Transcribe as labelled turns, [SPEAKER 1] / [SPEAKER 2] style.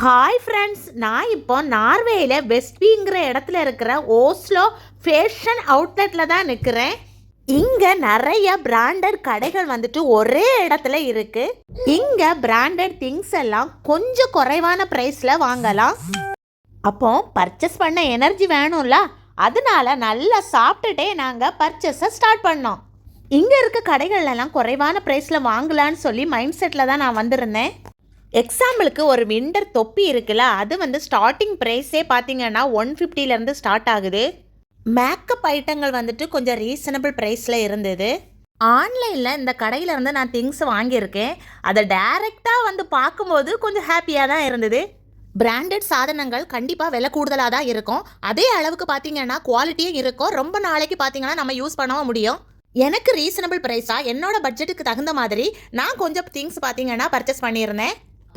[SPEAKER 1] Hi friends நான் இப்போ நார்வேயில் வெஸ்ட்விங்கிற இடத்துல இருக்கிற ஓஸ்லோ ஃபேஷன் அவுட்லெட்டில் தான் நிற்கிறேன் இங்கே நிறைய பிராண்டட் கடைகள் வந்துட்டு ஒரே இடத்துல இருக்குது இங்கே பிராண்டட் திங்ஸ் எல்லாம் கொஞ்சம் குறைவான ப்ரைஸில் வாங்கலாம். அப்போ பர்ச்சேஸ் பண்ண எனர்ஜி வேணும்ல? அதனால நல்லா சாப்பிட்டுட்டே நாங்கள் பர்ச்சேஸை ஸ்டார்ட் பண்ணோம். இங்கே இருக்க கடைகள்லாம் குறைவான ப்ரைஸில் வாங்கலான்னு சொல்லி மைண்ட் செட்டில் தான் நான் வந்திருந்தேன். எக்ஸாம்பிளுக்கு ஒரு விண்டர் தொப்பி இருக்குல்ல அது வந்து ஸ்டார்டிங் ப்ரைஸே பார்த்தீங்கன்னா ஒன் ஃபிஃப்டிலேருந்து ஸ்டார்ட் ஆகுது. மேக்கப் ஐட்டங்கள் வந்துட்டு கொஞ்சம் ரீசனபிள் ப்ரைஸில் இருந்தது. ஆன்லைனில் இந்த கடையிலேருந்து நான் திங்ஸ் வாங்கியிருக்கேன். அதை டைரெக்டாக வந்து பார்க்கும்போது கொஞ்சம் ஹாப்பியாக தான் இருந்தது. பிராண்டட் சாதனங்கள் கண்டிப்பாக விலை கூடுதலாக தான் இருக்கும். அதே அளவுக்கு பார்த்தீங்கன்னா குவாலிட்டியும் இருக்கும். ரொம்ப நாளைக்கு பார்த்தீங்கன்னா நம்ம யூஸ் பண்ணவும் முடியும். எனக்கு ரீசனபிள் ப்ரைஸாக என்னோட பட்ஜெட்டுக்கு தகுந்த மாதிரி நான் கொஞ்சம் திங்ஸ் பார்த்தீங்கன்னா பர்ச்சேஸ் பண்ணியிருந்தேன்.